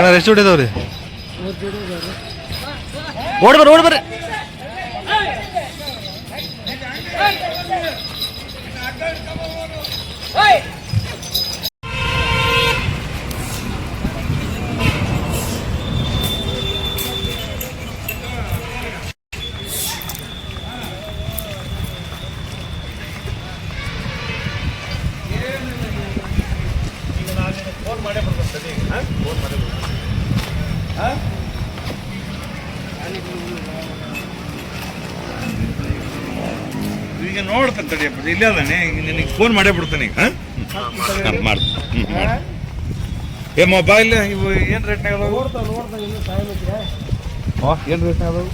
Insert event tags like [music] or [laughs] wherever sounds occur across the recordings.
Second ಎಷ್ಟು ಹೊಡಿದಾವ್ರಿ ಓಡ್ ಬರ್ರಿ ಓಡ್ ಬರ್ರಿ. ಇಲ್ಲೇ ಅದಾನೆ. ನಿನಗೆ ಫೋನ್ ಮಾಡೇ ಬಿಡ್ತಾನೆ ಈಗ ಹಾಂ? ಮಾಡಿ ಏ ಮೊಬೈಲ್ ಇವು ಏನು ರೇಟ್ನಾಗ ಅದಾವು? ಏನು ರೇಟ್ನಾಗ ಅದಾವು?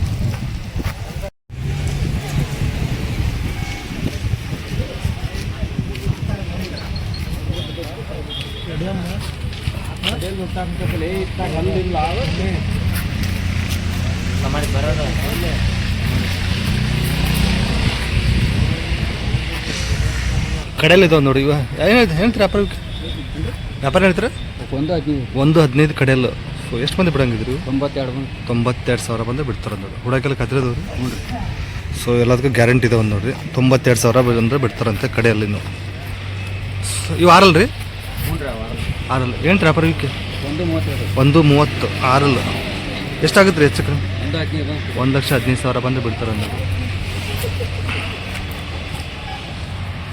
ಕಡೆಯಲ್ಲಿ ಇದಾವೆ ನೋಡಿ ಇವ. ಏನಾಯ್ತು? ಹೇಳ್ತೀರಿ ವ್ಯಾಪಾರ? ವ್ಯಾಪಾರ ಹೇಳ್ತೀರ? ಒಂದು ಹದಿನೈದು. ಒಂದು ಹದಿನೈದು ಕಡೆಯಲ್ಲ. ಸೊ ಎಷ್ಟು ಮಂದಿ ಬಿಡಂಗಿದ್ರು? ತೊಂಬತ್ತೆರಡು ಮಂದಿ. ತೊಂಬತ್ತೆರಡು ಸಾವಿರ ಬಂದ್ರೆ ಬಿಡ್ತಾರೆ ನೋಡಿ. ಹುಡಕೆಲ್ಲ ಕದ್ರದವ್ರು. ನೋಡಿರಿ ಸೊ ಎಲ್ಲದಕ್ಕೂ ಗ್ಯಾರಂಟಿ ಇದಾವೆ ನೋಡಿರಿ. ತೊಂಬತ್ತೆರಡು ಸಾವಿರ ಬಂದ್ರೆ ಬಿಡ್ತಾರಂತೆ ಕಡೆಯಲ್ಲಿ ಸೊ ಇವು ಆರಲ್ಲ ರೀ ಆರಲ್ಲ. ಏನು ವ್ಯಾಪಾರ ಇವಕ್ಕೆ ಒಂದು ಮೂವತ್ತೆರಡು. ಒಂದು ಮೂವತ್ತು ಆರಲ್ಲ. ಎಷ್ಟಾಗುತ್ತೆ ರೀ ಹೆಚ್ಚು ಕಡಿಮೆ ಒಂದು ಒಂದು ಲಕ್ಷ ಹದಿನೈದು ಸಾವಿರ ಬಂದು ಬಿಡ್ತಾರೆ ನೋಡಿ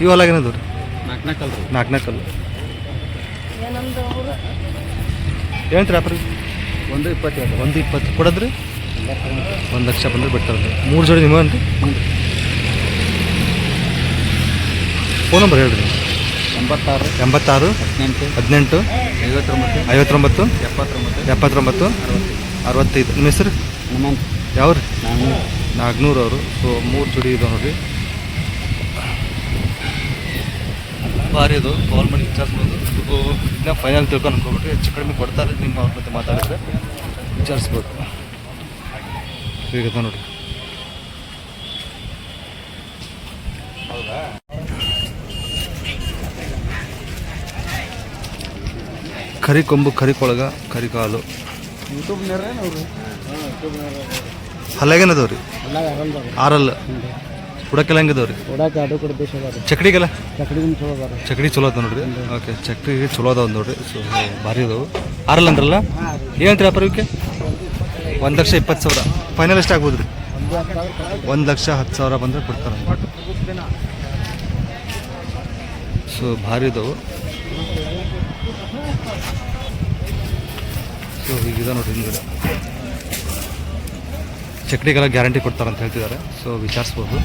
ಇವೆಲ್ಲ ಏನದು ರೀ. ನಾಲ್ಕನೇ ನಾಲ್ಕು ಅಲ್ರಿ ನಾಲ್ಕು ನಾಲ್ಕಲ್ಲ ಏನು ವ್ಯಾಪಾರ ಒಂದು ಇಪ್ಪತ್ತು ಒಂದು ಇಪ್ಪತ್ತು ಕೊಡೋದ್ರಿ? ಒಂದು ಲಕ್ಷ ಬಂದ್ರೆ ಬಿಡ್ತಾರೆ ಮೂರು ಜೋಡಿ ನಿಮ್ಮ ಅಂತ ಫೋನ್ ನಂಬರ್ ಹೇಳ್ರಿ. ಎಂಬತ್ತಾರು ಎಂಬತ್ತಾರು ಹದಿನೆಂಟು ಹದಿನೆಂಟು ಐವತ್ತೊಂಬತ್ತು ಐವತ್ತೊಂಬತ್ತು ಎಪ್ಪತ್ತೊಂಬತ್ತು ಎಪ್ಪತ್ತೊಂಬತ್ತು ಅರವತ್ತೈದು. ನಿಮ್ಮ ಹೆಸರು? ಹನುಮಂತ. ಯಾವ ರೀ ನಾನು ನಾಲ್ಕುನೂರು ಅವರು. ಸೊ ಮೂರು ಜೋಡಿ ಇದಾವೆ ನೋಡ್ರಿ. ಭಾರಿ ಅದು ಕಾಲ್ ಮಾಡಿ ವಿಚಾರಿಸ್ಬೋದು. ಇದು ಇನ್ನೂ ಫೈನಲ್ ತಿಳ್ಕೊಂಡು ಅನ್ಕೋಬಿಟ್ರೆ ಹೆಚ್ಚು ಕಡಿಮೆ ಕೊಡ್ತಾರೆ ನಿಮ್ಮ ಅವ್ರ ಜೊತೆ ಮಾತಾಡಿದ್ರೆ ವಿಚಾರಿಸ್ಬೋದು. ಈಗ ನೋಡಿ. ಕರಿ ಕೊಂಬು ಕರಿ ಕೊಳಗ ಕರಿ ಕಾಲು. ಯೂಟ್ಯೂಬ್ನಾರ ನೋಡ್ರಿ ಹಲ್ಲಾಗೇನದವ ರೀ ಎಲ್ಲ ಯಾರಲ್ಲ ಆರಲ್ಲ ಹುಡಕೆಲ್ಲ ಹೆಂಗದವ್ರಿ? ಕೊಡಕ್ಕೆ ಅದು ಕೂಡ ದೇಶ ಚಕಡಿಗೆಲ್ಲ? ಚಕಡಿಗಿನ ಚಲೋ ಅದಾರ ಚಕಡಿ ಚಲೋ ಅದ ನೋಡ್ರಿ? ಓಕೆ ಚಕಡಿ ಚಲೋ ಅದಾವ ನೋಡ್ರಿ. ಸೊ ಭಾರಿ ಅದಾವು. ಆರಲ್ಲ ಅಂದ್ರಲ್ಲ? ಏನಂತೀರಿ ವ್ಯಾಪಾರಕ್ಕೆ ಒಂದು ಲಕ್ಷ ಇಪ್ಪತ್ತು ಸಾವಿರ. ಫೈನಲ್ ಎಷ್ಟು ಆಗ್ಬೋದು ರೀ ಒಂದು ಒಂದು ಲಕ್ಷ ಹತ್ತು ಸಾವಿರ ಬಂದರೆ ಕೊಡ್ತಾರೆ. ಸೊ ಭಾರಿ ಇದಾವು ಸೊ ಹೀಗಿದೆ ನೋಡ್ರಿ ಹಿಂದ್ಗಡೆ. ಚಕಡಿಗೆಲ್ಲ ಗ್ಯಾರಂಟಿ ಕೊಡ್ತಾರೆ ಅಂತ ಹೇಳ್ತಿದ್ದಾರೆ. ಸೊ ವಿಚಾರಿಸ್ಬೋದು.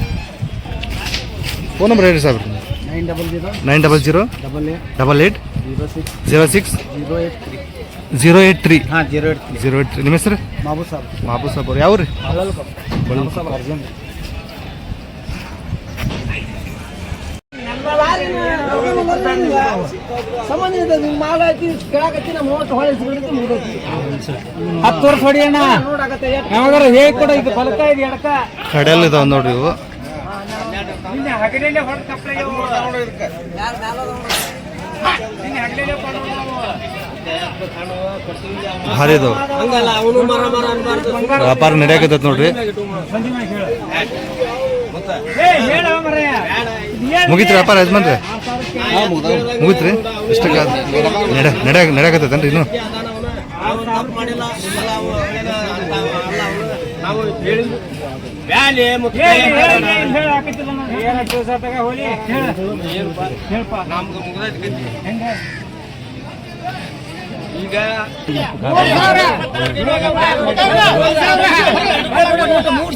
ಫೋನ್ ನಂಬರ್ ಹೇಳಿ ಸಾಹೇಬ್ರಿ nine double zero nine double zero double eight double eight zero six zero six zero eight three. Zero eight three. ಹಾಂ zero eight three. Zero eight three. ನಿಮ್ಮ ಹೆಸರು? ಮಾಬು ಸಾಬ್. ಮಾಬು ಸಾಬ್ ಅವ್ರು. ಯಾವ ರೀ ಅಲ್ಲಲ್ಲ ಹೊಳೆ ಸಾಬ್ ಮುಗಿದೈತಿ ಹತ್ತು ವರ್ಷ ಹೊಡಿ ಅಣ್ಣ. ಯಾವಾಗಾರ ಹೇಗೆ ಕೊಡ ಇದು ಫಲಕ ಇದು ಎಡಕ ಕಡೆಯಲ್ಲಿ ಇದಾವೆ ನೋಡ್ರಿ ಇವು. ನಿನ್ನೆ ಹಗಲಲ್ಲೇ ಕಪ್ಪಳಿಗೆ ವ್ಯಾಪಾರ ನಡೆಯಕತ್ತೈತೆ ನೋಡ್ರಿ. ಮುಗಿತ್ರಿ ವ್ಯಾಪಾರ ಯಜಮಾನ್ರಿ. ಮುಗಿತ್ರಿ. ಇಷ್ಟಕ್ಕ ನಡ ನಡ್ಯಾಗ ನಡ್ಯಾಕತ್ತೇನ್ರಿ ಇನ್ನು? ಈಗ ಮೂರು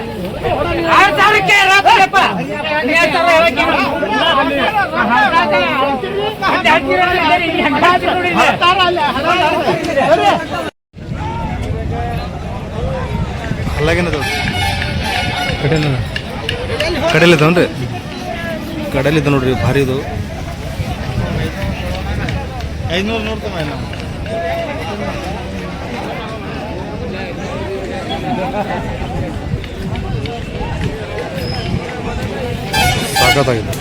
ಹೇಳವ್ವ. ಏನ್ ಕಡಲಿದ್ದ? ಅಲ್ಲಾಗೇನದ ಕಡೆಯಲ್ಲಿ ಇದಾವನ್ರಿ ಕಡೆಯಲ್ಲಿ ಇದಾವ ನೋಡ್ರಿ ಭಾರಿ ಇದು ಐನೂರು ನೋಡ್ಕೊಂಬ ಸಾಕಾಗಿದೆ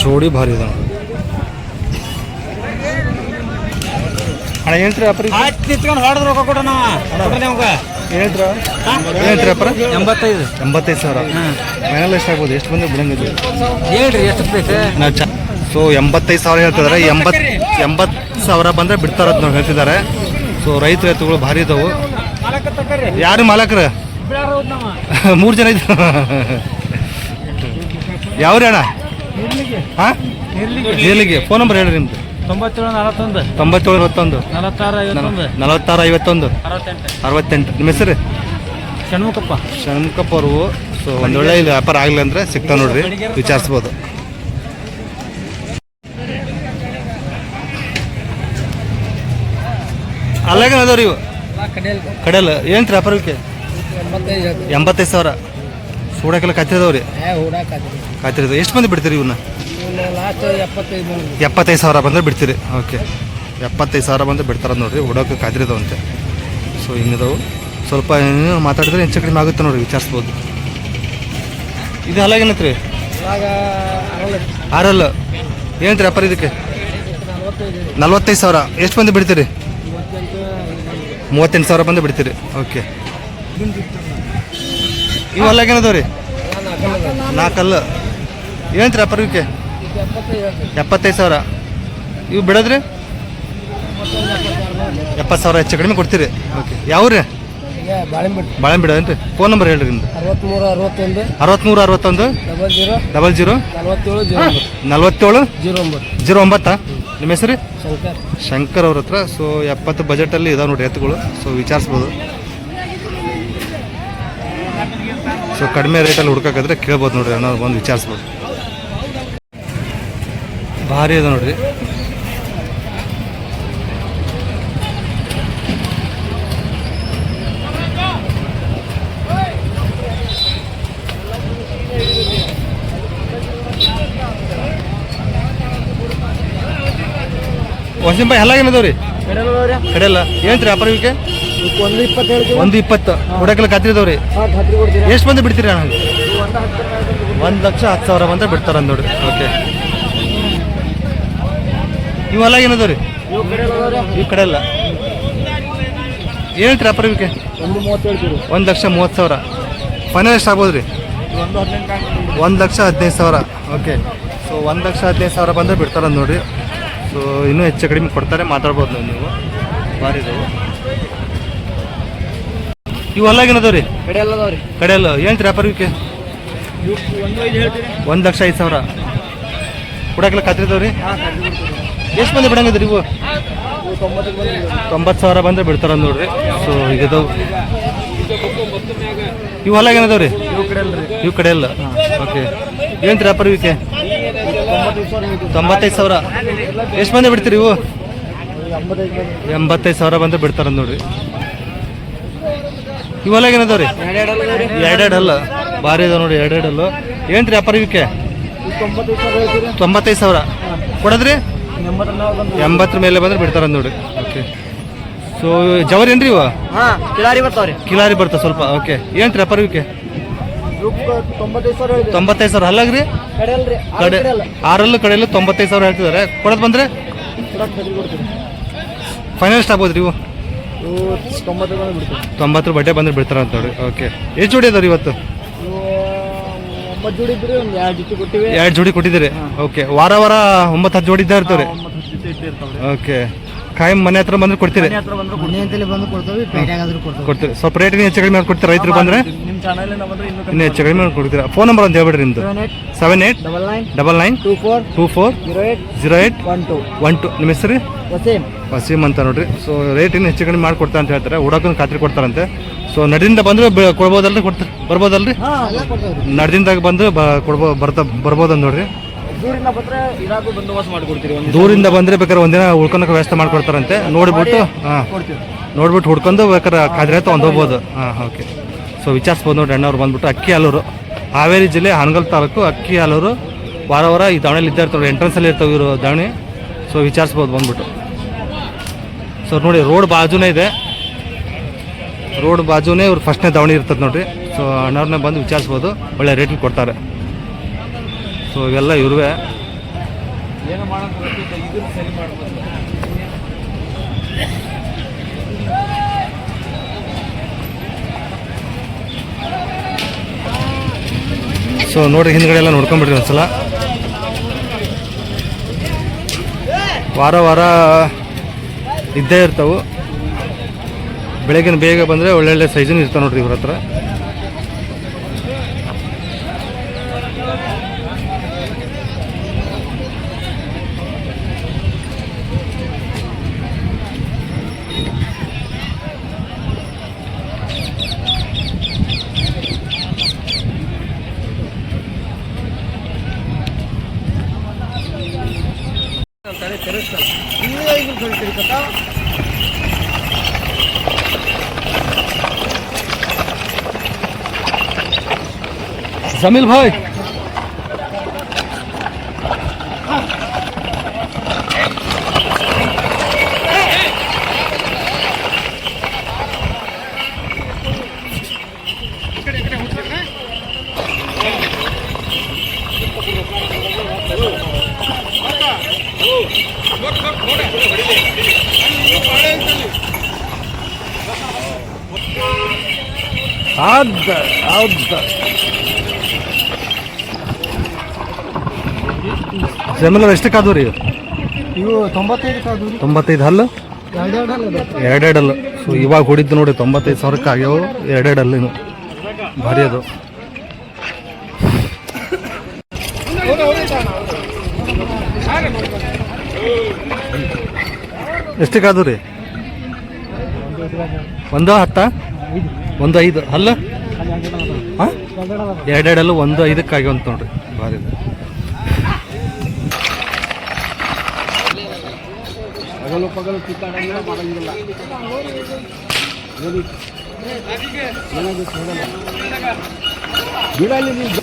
ಜೋಡಿ ಭಾರಿ ಇದೆ. ಅಣ್ಣ ಏನ್ರಿ ಅಪ್ರಿ ನಿಂತ್ಕೊಂಡು ಹೊಡೆದ್ ರೊಕ್ಕ ಕೊಡೋಣ ನಿಮ್ಗೆ. ಏನ್ರಿ ಅಪ್ರ ಎಂಬತ್ತೈದು. ಎಂಬತ್ತೈದು ಸಾವಿರ. ಫೈನಲ್ ಎಷ್ಟು ಆಗ್ಬೋದು? ಎಷ್ಟು ಬಂದ್ರೆ ಬಿಡಂಗಿದ್ವಿ ಹೇಳ್ರಿ ಎಷ್ಟು ಪ್ಲೇಸ್ ಸೊ ಎಂಬತ್ತೈದು ಸಾವಿರ ಹೇಳ್ತಿದ್ರೆ. ಎಂಬತ್ತು ಎಂಬತ್ತು ಸಾವಿರ ಬಂದರೆ ಅಂತ ನಾವು ಹೇಳ್ತಿದ್ದಾರೆ. ಸೊ ರೈತ ಎತ್ತುಗಳು ಭಾರಿ ಇದಾವೆ. ಯಾರು ಮಾಲಕ್ರ? [laughs] ಮೂರು ಜನ ಇದ್ದ [laughs] ಯಾವ್ರಿ ಅಣ್ಣ? ಹಾಂ? ಎಲ್ಲಿಗೆ ಫೋನ್ ನಂಬರ್ ಹೇಳ್ರಿ ನಿಮ್ದು. ತೊಂಬತ್ತೇಳು ನಲವತ್ತೊಂದು. ತೊಂಬತ್ತೇಳು ನಲವತ್ತಾರು ಐವತ್ತೊಂದು. ಅರವತ್ತೆಂಟು. ನಿಮ್ಮ ಹೆಸರು? ಷಣ್ಮುಖಪ್ಪ. ಷಣ್ಮುಖಪ್ಪ ಅವರು. ಸೊ ಒಂದೊಳ್ಳೆ ಇಲ್ಲಿ ವ್ಯಾಪಾರ ಆಗಲಿ ಅಂದರೆ ಸಿಗ್ತಾವೆ ನೋಡ್ರಿ. ವಿಚಾರಿಸ್ಬೋದು. ಅಲ್ಲಾಗ ಅದಾವ್ರಿ ಇವು ಕಡೆಯಲ್ಲ ಏನು ವ್ಯಾಪಾರಕ್ಕೆ ಎಂಬತ್ತೈದು ಸಾವಿರ. ಸೂಡಕ್ಕೆಲ್ಲ ಕತ್ತಿರದವ್ರಿ ಕತ್ತಿರದ ಎಷ್ಟು ಮಂದಿ ಬಿಡ್ತೀರಿ ಇವನ್ನ ಎಪ್ಪತ್ತೈದು ಸಾವಿರ ಬಂದ್ರೆ ಬಿಡ್ತೀರಿ. ಓಕೆ. ಎಪ್ಪತ್ತೈದು ಸಾವಿರ ಬಂದರೆ ಬಿಡ್ತಾರ ನೋಡ್ರಿ ಹುಡೋಕೆ ಕಾದಿರಿದವಂತೆ ಸೊ ಹಿಂಗಿದವು. ಸ್ವಲ್ಪ ಮಾತಾಡಿದ್ರೆ ಹೆಚ್ಚು ಕಡಿಮೆ ಆಗುತ್ತೆ ನೋಡ್ರಿ ವಿಚಾರಿಸ್ಬೋದು. ಇದು ಹಲಗೇನತ್ರಿ ರೀ? ಆರಲ್ಲ ಏನು ರೀ ವ್ಯಾಪಾರ ಇದಕ್ಕೆ ನಲ್ವತ್ತೈದು ಸಾವಿರ. ಎಷ್ಟು ಮಂದಿ ಬಿಡ್ತೀರಿ? ಮೂವತ್ತೆಂಟು ಸಾವಿರ ಬಂದು ಬಿಡ್ತೀರಿ. ಓಕೆ ಇವು ಹಲ್ಲಾಗೇನದವ ರೀ ನಾಲ್ಕಲ್ಲ. ಏನಂತೀರ ಪರ್ವಿಕೆ ಇವಕ್ಕೆ ಎಪ್ಪತ್ತೈದು ಸಾವಿರ. ಇವು ಬಿಡೋದ್ರಿ? ಎಪ್ಪತ್ತು ಸಾವಿರ ಹೆಚ್ಚು ಕಡಿಮೆ ಕೊಡ್ತೀರಿ. ಓಕೆ ಯಾವ ರೀ ಬಾಳೆಂಬಿಟ್ಟು ಬಾಳೆ ಬಿಡ ರೀ ಫೋನ್ ನಂಬರ್ ಹೇಳ್ರಿ ನಿಮ್ದು. ಅರವತ್ಮೂರು ಅರವತ್ತೊಂದು ಅರವತ್ತ್ಮೂರು ಅರವತ್ತೊಂದು ಡಬಲ್ ಜೀರೋ ಡಬಲ್ ಜೀರೋ ನಲವತ್ತೇಳು ನಲ್ವತ್ತೇಳು ಜೀರೋ ಒಂಬತ್ತು. ಜೀರೋ ಒಂಬತ್ತಾ? ನಿಮ್ಮ ಹೆಸರು? ಶಂಕರ್. ಶಂಕರ್ ಅವ್ರ ಹತ್ರ. ಸೊ ಎಪ್ಪತ್ತು ಬಜೆಟಲ್ಲಿ ಇದಾವೆ ನೋಡಿ ಎತ್ತುಗಳು. ಸೊ ವಿಚಾರಿಸ್ಬೋದು. ಸೊ ಕಡಿಮೆ ರೇಟಲ್ಲಿ ಹುಡ್ಕಾಕಿದ್ರೆ ಕೇಳ್ಬೋದು ನೋಡ್ರಿ ಅನ್ನೋದು ಬಂದು ವಿಚಾರಿಸ್ಬೋದು. ಭಾರಿ ಅದ ನೋಡ್ರಿ. ವಸಿಂ ಎಲ್ಲ ಹಲ್ಲಾಗ ಏನದವ್ರಿ ಕಡೆಯಲ್ಲ ಏನು ರೀ ವ್ಯಾಪಾರ ಇವಕ್ಕೆ ಒಂದು ಇಪ್ಪತ್ತೇಳು ಒಂದು ಇಪ್ಪತ್ತು. ಹುಡಕಲ್ಲ ಕತ್ತಿದವ್ರಿ ರೀ ಎಷ್ಟು ಮಂದಿ ಬಿಡ್ತೀರಿ ಅಣ್ಣ ಒಂದು ಲಕ್ಷ ಹತ್ತು ಸಾವಿರ ಬಂದ್ರೆ ಬಿಡ್ತಾರ ನೋಡ್ರಿ. ಓಕೆ. ಇವೆಲ್ಲ ಏನದವ್ರಿ ಈ ಕಡೆ ಎಲ್ಲ ಏನು ರೀ ವ್ಯಾಪಾರ ಇವಕ್ಕೆ ಒಂದು ಲಕ್ಷ ಮೂವತ್ತು ಸಾವಿರ. ಫೈನಲ್ ಎಷ್ಟು ಆಗ್ಬೋದು. ರೀ ಒಂದು ಲಕ್ಷ ಹದಿನೈದು ಸಾವಿರ. ಓಕೆ. ಸೊ ಒಂದು ಲಕ್ಷ ಹದಿನೈದು ಸಾವಿರ ಬಂದರೆ ಬಿಡ್ತಾರ ನೋಡ್ರಿ. ಸೊ ಇನ್ನೂ ಹೆಚ್ಚು ಕಡಿಮೆ ಕೊಡ್ತಾರೆ ಮಾತಾಡ್ಬೋದು ನೀವು ಭಾರಿ ಇವು ಇವು ಅಲ್ಲಾಗೇನದವ್ರಿ ಕಡೆ ಏನು ರೀ. ಕಡೆ ಅಲ್ಲ ಒಂದು ಐದು ಹೇಳ್ತೀರಿ ಒಂದು ಲಕ್ಷ ಐದು ಸಾವಿರ. ಕೊಡಕ್ಕೆಲ್ಲ ಖಾತ್ರಿ ಕೊಡ್ತೀರಿ ಎಷ್ಟು ಮಂದಿ ಬಿಡಂಗಿದ್ರಿ ಇವು? ತೊಂಬತ್ತು ಸಾವಿರ ಬಂದ್ರೆ ಬಿಡ್ತಾರ ನೋಡ್ರಿ. ಸೊ ಈಗ ಇವು ಹೊಲಾಗ ಏನದಾವ್ರಿ ಇವು ಕಡೆ ಅಲ್ಲ ಓಕೆ ಏನು ರೀ ಇವಕ್ಕೆ ತೊಂಬತ್ತೈದು ಸಾವಿರ ಎಷ್ಟು ಮಂದಿ ಬಿಡ್ತೀರಿ ಇವು? ಎಂಬತ್ತೈದು ಸಾವಿರ ಬಂದ್ರೆ ಬಿಡ್ತಾರ ನೋಡ್ರಿ. ಇವೆಲ್ಲ ಹೊಲ ಏನದಾವ್ರಿ ಎರಡೆರಡು ಅಲ್ಲ ಭಾರಿ ಇದಾವೆ ನೋಡಿ ಎರಡೆರಡು ಅಲ್ಲ ಏನ್ರಿ ರೀ ವ್ಯಾಪಾರ ಇವಕ್ಕೆ ಇವು ತೊಂಬತ್ತೈದು ಸಾವಿರ. ಕೊಡದ್ರಿ? ಎಂಬತ್ತರ ಬಂದು ಮೇಲೆ ಬಂದ್ರೆ ಬಿಡ್ತಾರ ನೋಡಿ ಓಕೆ ಸೊ ಜವರಿ ಏನ್ರಿ ಇವ? ಕಿಲಾರಿ ಬರ್ತಾವ್ರಿ. ಕಿಲಾರಿ ಬರ್ತಾವ ಸ್ವಲ್ಪ. ಓಕೆ ಏನ್ರಿ ಅಪರ್ವಿಕೆ ವ್ಯಾಪಾರ ಇವಕ್ಕೆ ತೊಂಬತ್ತೈದು ಸಾವಿರ ಅಲ್ಲಾಗ್ರಿ ಕಡೆ ಆರಲ್ಲೂ ಕಡೆಯಲ್ಲೂ ತೊಂಬತ್ತೈದು ಸಾವಿರ ಹೇಳ್ತಿದ್ದಾರೆ. ಕೊಡೋದು ಬಂದ್ರೆ? ಫೈನಲ್ ಎಷ್ಟು ಆಗ್ಬೋದು ಇವು? ಬಿಡ್ತೀವಿ. ತೊಂಬತ್ತರ ಬಡ್ಡೆ ಬಂದ್ರೆ ಬಿಡ್ತಾರ ಅಂತ ನೋಡಿ. ಓಕೆ ಎಷ್ಟು ಜೋಡಿ ಅದಾವ್ರಿ ಇವತ್ತು? ಎರಡು ಜೋಡಿ ಕೊಟ್ಟಿದ್ದೀರಿ. ಓಕೆ ವಾರ ವಾರ ಒಂಬತ್ತು ಹತ್ತು ಜೋಡಿ ಇದ್ದಾ ಇರ್ತಾವ್ರಿ. ಓಕೆ ಕಾಯಂ ಮನೆ ಹತ್ರ ಬಂದ್ರೆ ಕೊಡ್ತೀರಿ? ಮನೆ ಹತ್ರ ಬಂದ್ರೆ ಮನೆ ಅಂತಲೇ ಬಂದು ಕೊಡ್ತೀವಿ ಪೇಟೆಗಾದ್ರೂ ಕೊಡ್ತೀವಿ. ಕೊಡ್ತೀರಿ. ಸ್ವಲ್ಪ ರೇಟ್ ಹೆಚ್ಚು ಕಡಿಮೆ ಕೊಡ್ತೀರಿ? ರೈತರು ಬಂದ್ರೆ? ನಿಮ್ಮ ಬಂದ್ರೆ ಇನ್ನೂ ಇನ್ನೂ ಹೆಚ್ಚು ಕಡಿಮೆ ಮಾಡಿ ಕೊಡ್ತೀರಾ? ಫೋನ್ ನಂಬರ್ ಅಂತ ಹೇಳ್ಬಿಡ್ರಿ ನಿಮ್ದು. Seven eight seven double nine double nine two four two four zero eight zero one two one two ನಿಮ್ಮ ಹೆಸರು? ವಸೀಮ್ ವಸೀಮ್ ಅಂತ ನೋಡ್ರಿ. ಸೊ ರೇಟ್ ಇನ್ನು ಹೆಚ್ಚು ಕಡಿಮೆ ಮಾಡ್ಕೊಡ್ತಾ ಅಂತ ಹೇಳ್ತಾರೆ. ಹುಡಕನ್ ಖಾತ್ರಿ ಕೊಡ್ತಾರಂತೆ. ಸೊ ನಡಿಂದ ಬಂದ್ರೆ ಬ- ಕೊಡ್ಬೋದಲ್ರಿ? ಕೊಡ್ತಾರೆ ಬರ್ಬೋದಲ್ರಿ? ಹಾಂ ಎಲ್ಲ ಕೊಡ್ತೀವಿ ನಡ್ದಿಂದಾಗ ಬಂದು ಬ ಕೊಡ್ಬೋ ಬರ್ತಾ ಬರ್ಬೋದಂತ ನೋಡ್ರಿ. ದೂರಿಂದ ಬಂದ್ರೆ ಇರಾಕು ಬಂದೋಬಸ್ತ್ ಮಾಡಿಕೊಡ್ತೀವಿ ಒಂದು ದೂರಿಂದ ಬಂದ್ರೆ ಬೇಕಾದ್ರೆ ಒಂದಿನ ಉಳ್ಕೊಳಕ್ಕೆ ವ್ಯವಸ್ಥೆ ಮಾಡ್ಕೊಡ್ತಾರಂತೆ. ನೋಡ್ಬಿಟ್ಟು ಹಾಂ. ಕೊಡ್ತೀವಿ. ನೋಡ್ಬಿಟ್ಟು ಹುಡ್ಕೊಂಡು ಬೇಕಾದ್ರೆ ಕಾದ್ರೆ ಒಂದು ಹೋಗ್ಬೋದು. ಹಾಂ ಓಕೆ. ಸೊ ವಿಚಾರಿಸ್ಬೋದು ನೋಡಿ ಅಣ್ಣವ್ರು ಬಂದ್ಬಿಟ್ಟು ಅಕ್ಕಿ ಹಾಲೂರು. ಹಾವೇರಿ ಜಿಲ್ಲೆ ಹಾನಗಲ್ ತಾಲೂಕು ಅಕ್ಕಿ ಹಾಲೂರು. ವಾರ ವಾರ ಈ ದಾವಣಿಯಲ್ಲಿ ಇದ್ದೇ ಇರ್ತಾವೆ ಎಂಟ್ರೆನ್ಸಲ್ಲಿ ಇರ್ತವೆ ಇವರು ದಾವಣಿ. ಸೊ ವಿಚಾರಿಸ್ಬೋದು ಬಂದ್ಬಿಟ್ಟು. ಸೊ ನೋಡಿ ರೋಡ್ ಬಾಜುನೇ ಇದೆ. ರೋಡ್ ಬಾಜುನೇ ಇವ್ರು ಫಸ್ಟ್ನೇ ದಾವಣಿ ಇರ್ತದೆ ನೋಡಿರಿ. ಸೊ ಅಣ್ಣವ್ರನ್ನೇ ಬಂದು ವಿಚಾರಿಸ್ಬೋದು. ಒಳ್ಳೆ ರೇಟಿಗೆ ಕೊಡ್ತಾರೆ. ಸೊ ಇವೆಲ್ಲ ಇರುವೆ. ಏನು ಮಾಡೋದು ಇದನ್ನು ಸರಿ ಮಾಡ್ಬೋದು. ಸೊ ನೋಡ್ರಿ ಹಿಂದ್ಗಡೆ ಎಲ್ಲ ನೋಡ್ಕೊಂಬಿಡ್ರಿ ಒಂದ್ಸಲ. ವಾರ ವಾರ ಇದ್ದೇ ಇರ್ತಾವು. ಬೆಳಗಿನ ಬೇಗ ಬಂದರೆ ಒಳ್ಳೊಳ್ಳೆ ಸೈಜನ್ ಇರ್ತಾವೆ ನೋಡ್ರಿ ಇವ್ರ ಹತ್ರ. শামিল ভাই عدى عدى ಜಮೀಲ್ ಎಷ್ಟು ಕಾದೂರಿ ರೀ ಇವು ತೊಂಬತ್ತೈದು ಕಾದು ತೊಂಬತ್ತೈದು ಹಲ್ಲು? ಎರಡೆರಡು ಹಲ್ಲು ಸೊ ಇವಾಗ ಹೊಡಿದ್ದು ನೋಡಿ ತೊಂಬತ್ತೈದು ಸಾವಿರಕ್ಕೆ ಆಗ್ಯಾವು. ಎರಡೆರಡು ಹಲ್ಲು ಇನ್ನು. ಭಾರಿ ಅದು. ಎಷ್ಟಕ್ಕೆ ಅದು ರೀ ಒಂದು ಹತ್ತ? ಒಂದು ಐದು. ಹಲ್ಲು? ಹಾಂ? ಎರಡೆರಡಲ್ಲೂ ಒಂದು ಐದಕ್ಕೆ ಆಗ್ಯಾವಂತ ನೋಡ್ರಿ. ಭಾರಿ ಹಗಲು ಪಗಲು ಕಿತ್ತಾಡಂಗಿಲ್ಲ ಮಾಡಂಗಿಲ್ಲ ನೋಡಿ. ಏನಾಗುತ್ತೆ ಹೇಳಲ್ಲ. ಬಿಡಲ್ಲಿ ನೀವು.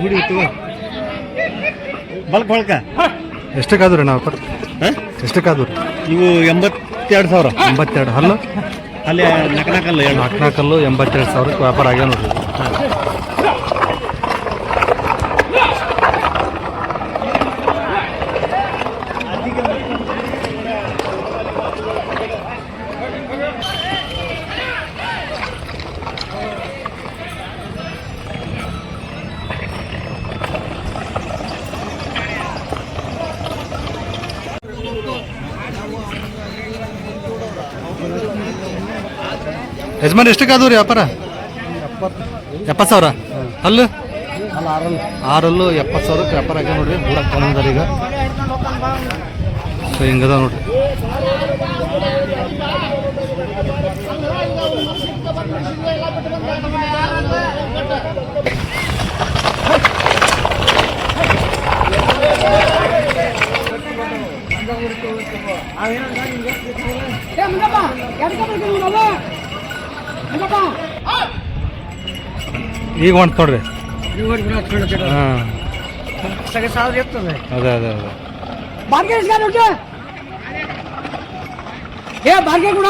ಹುಡಿ ಬಲ್ಕ್ ಬಲ್ಕ ಎಷ್ಟಕ್ಕಾದ್ರಿ ರೀ ನಾವು ಎಷ್ಟಕ್ಕಾದ್ರು. ನೀವು ಇವು ಎಂಬತ್ತೆರಡು ಸಾವಿರ? ಎಂಬತ್ತೆರಡು ಹಲ್ಲು? ಅಲ್ಲಿ ನಕ್ನಾಕಲ್ಲು ನಾಲ್ಕು ನಾಲ್ಕಲ್ಲು ಎಂಬತ್ತೆರಡು ಸಾವಿರಕ್ಕೆ ವ್ಯಾಪಾರ ಆಗ್ಯಾವ ನೋಡ್ರಿ. ಯಜಮಾನ್ ಅದು ರೀ ವ್ಯಾಪಾರ? ಎಪ್ಪತ್ತು ಸಾವಿರ? ಅಲ್ಲು ಆರಲ್ಲು, ಎಪ್ಪತ್ತು ಸಾವಿರಕ್ಕೆ ವ್ಯಾಪಾರ ಆಗ್ಯಾವ ನೋಡ್ರಿ, ಬೂಡ ತೊಗೊಂಡಾರ ಈಗ. ಸೊ ಹಿಂಗದ ನೋಡ್ರಿ. ಈಗ ಹೊಂಟ್ ನೋಡ್ರಿ ಹಾಂ. ಅದೇ ಅದೇ ಅದೇ. ಭಾಗ್ಯ ಏ ಭಾಗ್ಯ ಕೂಡ